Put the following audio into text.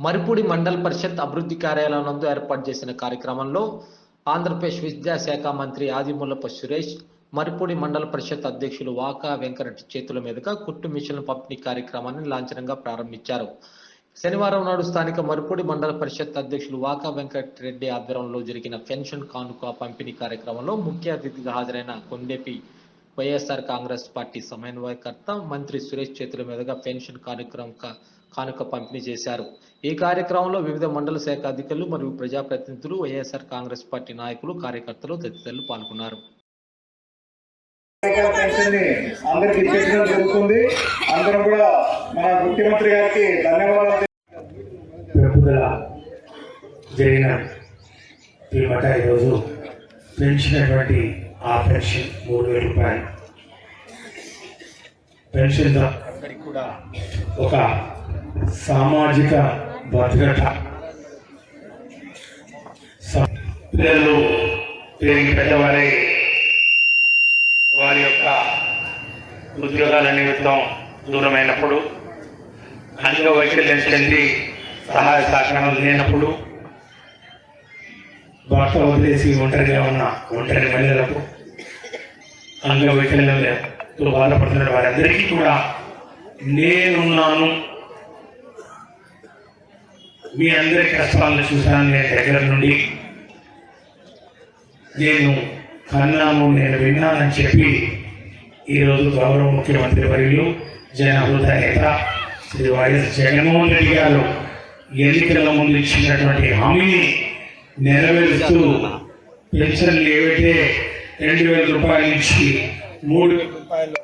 మరిపూడి మండల పరిషత్ అభివృద్ధి కార్యాలయం నందు ఏర్పాటు చేసిన కార్యక్రమంలో ఆంధ్రప్రదేశ్ విద్యాశాఖ మంత్రి ఆదిమూలపు సురేష్ మరిపూడి మండల పరిషత్ అధ్యక్షులు వాకా వెంకరెడ్డి చేతుల మీదుగా కుట్టు మిషన్ల పంపిణీ కార్యక్రమాన్ని లాంఛనంగా ప్రారంభించారు. శనివారం నాడు స్థానిక మరిపూడి మండల పరిషత్ అధ్యక్షులు వాకా వెంకటరెడ్డి ఆధ్వర్యంలో జరిగిన పెన్షన్ కానుక పంపిణీ కార్యక్రమంలో ముఖ్య అతిథిగా హాజరైన కొండేపి వైఎస్ఆర్ కాంగ్రెస్ పార్టీ సమన్వయకర్త మంత్రి సురేష్ చేతుల మీదుగా పెన్షన్ కార్యక్రమం కానుక పంపిణీ చేశారు. ఈ కార్యక్రమంలో వివిధ మండల శాఖ అధికారులు మరియు ప్రజాప్రతినిధులు వైఎస్ఆర్ కాంగ్రెస్ పార్టీ నాయకులు కార్యకర్తలు తదితరులు పాల్గొన్నారు. అందరం కూడా మన ముఖ్యమంత్రి గారికి ధన్యవాదాలు జరిగిన పిమ్మట ఈరోజు పెంచినటువంటి ఆ పెన్షన్ మూడు వేల రూపాయలు. పెన్షన్ అందరికి కూడా ఒక సామాజిక భద్రత. పిల్లలు పెరిగి పెద్దవారై వారి యొక్క ఉద్యోగాల నిమిత్తం దూరమైనప్పుడు అంగవైకల్యం చెంది సహాయ సహకారాలు లేనప్పుడు భర్త వదిలేసి ఒంటరిగా ఉన్న ఒంటరి మహిళలకు అంగవైకల్యంతో బాధపడుతున్న వారందరికీ కూడా నేనున్నాను. మీ అందరి కష్టాలను చూశాను నేను దగ్గర నుండి. నేను కన్నాను నేను విన్నానని చెప్పి ఈరోజు గౌరవ ముఖ్యమంత్రి వర్యులు జన హృదయ నేత శ్రీ వైఎస్ జగన్మోహన్ రెడ్డి గారు ఎన్నికల ముందు ఇచ్చినటువంటి హామీని నెరవేరుస్తూ పెన్షన్లు ఏవైతే రెండు వేల రూపాయల నుంచి మూడు రూపాయలు